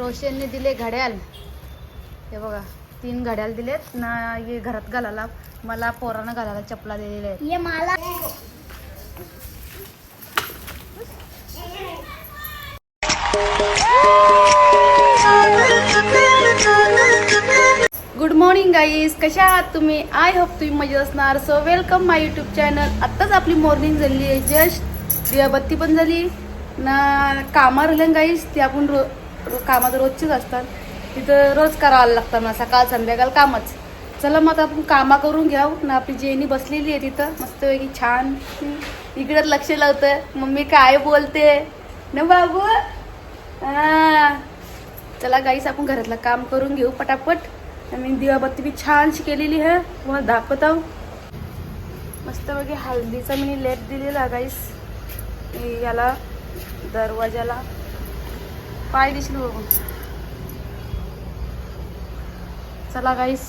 रोशनने दिले घड्याल. हे बघा तीन घड्याल दिलेत. ना हे घरात घालायला मला पोरानं घालायला चपला दिलेल्या आहेत. ये मला. गुड मॉर्निंग गाईज कशा आहात तुम्ही? आय होप तुम्ही मजेत असणार. So welcome my YouTube channel आत्ताच आपली मॉर्निंग झाली आहे. जस्ट दिवाबत्ती पण झाली. ना कामावर राहिल्या गाईज ते आपण रो- कामात रोजचीच असतात. तिथं रोज करावं लागतं ना सकाळ संध्याकाळ कामच. चला मग आपण कामा करून घ्याव हो. ना आपली जेनी बसलेली आहे तिथं. मस्तपैकी छान. इकडं लक्ष लावतं मम्मी काय बोलते? ना बाबू. हा चला गाईस आपण घरातलं काम करून घेऊ पटापट. आणि दिवाबत्ती बी छानशी केलेली आहे. तुम्हाला दाखवत. आहो मस्त बघे हळदीचा मी लेप दिलेला गाईस याला दरवाजाला पाय दिसलो बघून चला गाईस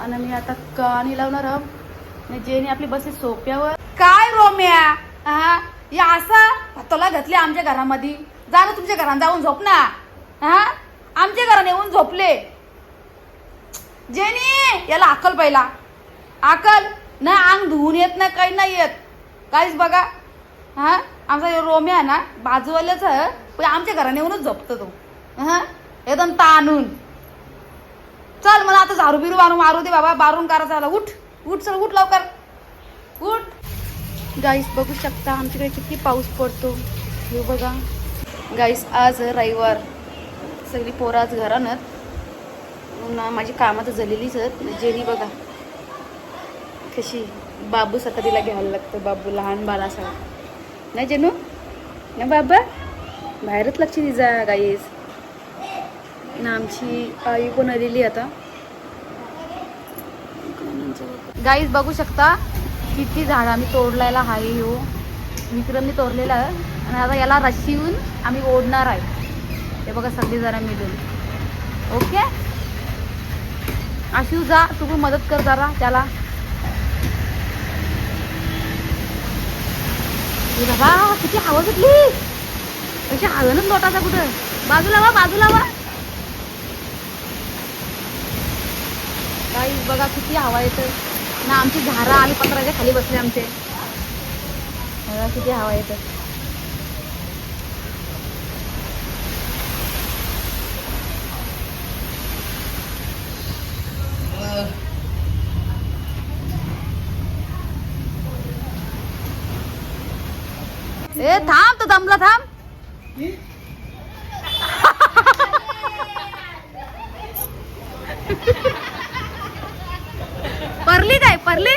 आणि मी आता कानी लावणार आहोत. जेने आपली बसली सोप्यावर. काय रोम्या? हा या असं? तुला घातले आमच्या घरामध्ये. जा ना तुमच्या घरात जाऊन झोप ना. हा आमच्या घरात येऊन झोपले. जेनी याला अकल पहिला. अकल ना अंग धुवून येत ना काही नाही येत. काहीच बघा. हा आमचा रोम्या आहे ना बाजूवाल्याच आहे पण आमच्या घराने येऊनच झोपतो तो. हा एकदम ताणून. चल मला आता झारू बिरू मारू मारू दे बाबा बारून करायचं झाला उठ उठ चल उठ लवकर. उठ. गाईस बघू शकता आमच्याकडे किती पाऊस पडतो. हे बघा. गाईस आज रविवार. सगळी पोरं आज घरानत ना माझी कामं तर झालेलीच आहेत जेनी बघा. कशी बाबू सका तिला घ्यायला लागतं बाबू लहान बाला सगळा नाही जेनू ना बाबा? बाहेरच लक्ष दिजा गाईस ना आमची आई पण आलेली आता? गाईस बघू शकता किती झाडं आम्ही तोडलायला हाय हो. विक्रमने तोडलेला आणि आता याला रशी येऊन आम्ही ओढणार आहे. ते बघा सगळी जरा मिळून. ओके आशू जा तू मदत कर जरा त्याला. ए बाबा किती हवा सुटली अशी हवेनच लोटाचा कुठं. बाजूला वा बाजूला वा. काही बघा किती हवा येतं ना आमची झाडं आम्ही पत्राच्या खाली बसले आमचे. बघा किती हवा येतं ए थांब तो दमला थांब. परली काय परली?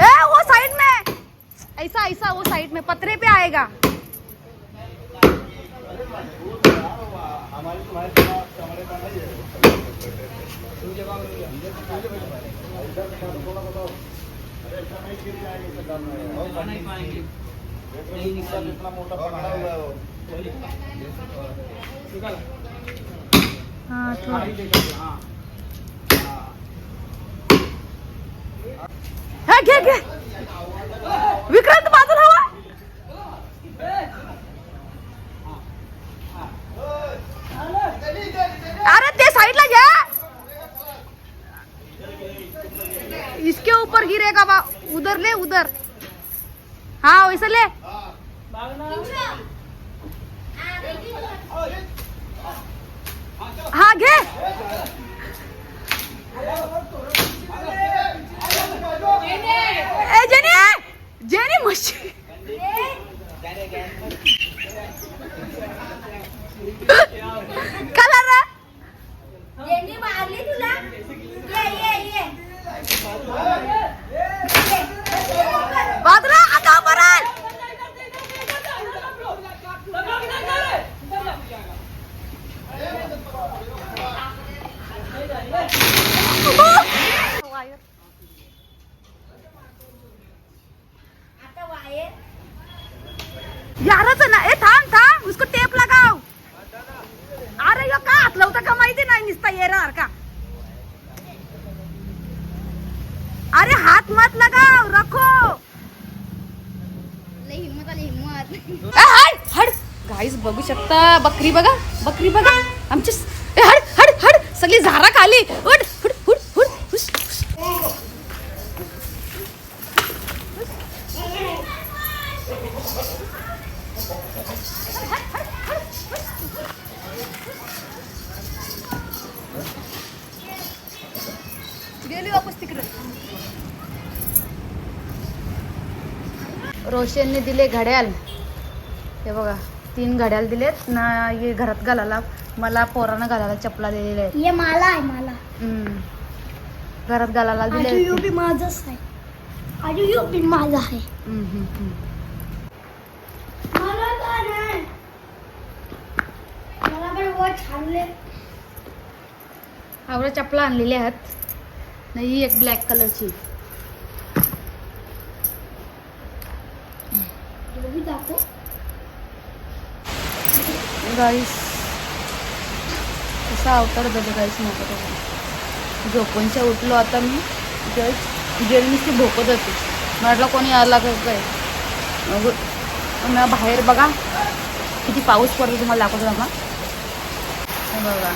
ए वो साइड में। ऐसा ऐसा वो साइड में। पतरे पे आएगा। हाँ थोड़ा हा घे घे. विक्रांत बाजूला हवा. अरे ते साईडला घ्या इसके ऊपर गिरेगा बा. उधर ले उधर. हाँ वैसे ले. हा घे. ए जेने. जेने मशी. कलर मारली तुला? ये ये ये. यारच ना. ए थांब थांब. उसको टेप लगाव अरे यो का हात लावता का माहिती नाही निसता येणार का? अरे हात मत लगाव रखो. हड हड. गाईस बघू शकता बकरी बघा बकरी बघा. आमची हड हड हड. सगळी झारा खाली. उड हुड हुड हुड हुस, रोशनने दिले घड्याल. हे बघा तीन घड्याल दिलेत. ना हे घरात घालायला मला पोरानं घालायला चपला दिलेल्या आहेत. ये मला आहे मला. हम्म. घरात घालायला दिले आजू यू बी माझंच आहे. आजू यू बी माझा आहे. मला मला पण आवडे चपला आणलेल्या आहेत. नाही ही एक ब्लॅक कलरची गाईस कसा अवतार बघा गाईस माझा झोपूनच्या उठलो आता मी. जस्ट जेलनीची भोकत होती. म्हटलं कोणी आला का काय? मग बाहेर बघा. किती पाऊस पडतो तुम्हाला दाखवतो ना बघा.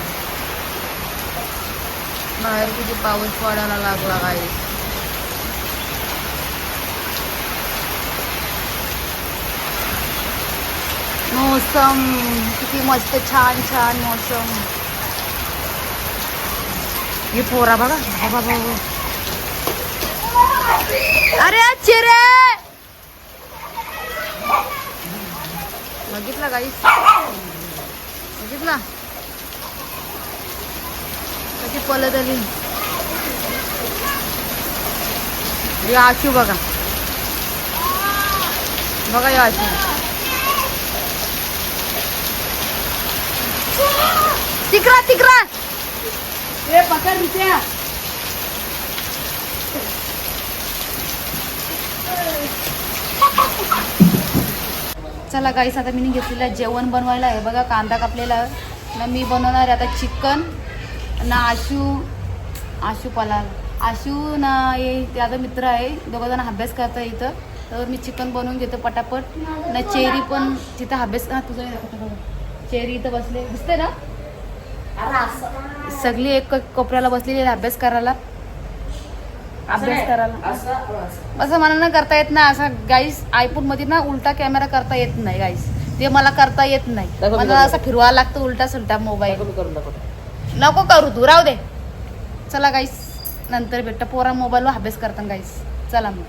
बाहेर किती पाऊस पडायला लागला गाईस मौसम किती मस्त छान छान मौसम. हे पोरा बघा बाबा बाबा अरे चिरे बघितला काही बघितला? कशी पलत आली? हे आशू बघा. बघा या आशू. तिकरा तिकरा ए पकड रित्या चला गाईस आता मी घेतलेलं जेवण बनवायला आहे. बघा कांदा कापलेला आहे. ना मी बनवणार आहे आता चिकन ना आशू आशू पलाल. आशू ना हे त्याचा मित्र आहे. दोघं जण अभ्यास करता इथं. तर मी चिकन बनवून घेतो पटापट. ना चेरी पण तिथं अभ्यास हा तुझा चेरी इथं बसले. दिसते ना? सगळी एक कोपऱ्याला बसलेली आहे अभ्यास करायला. अभ्यास करायला. असं मला ना करता येत नाही. असं गाईस आयफोनमध्ये ना उलटा कॅमेरा करता येत नाही गाईस ते मला करता येत नाही. मला. असं फिरवा लागतं उलटा सुलटा मोबाईल नको करू तू राहू दे. चला गाईस नंतर भेटतं. पोरा मोबाईलवर अभ्यास करता गाईस चला मग.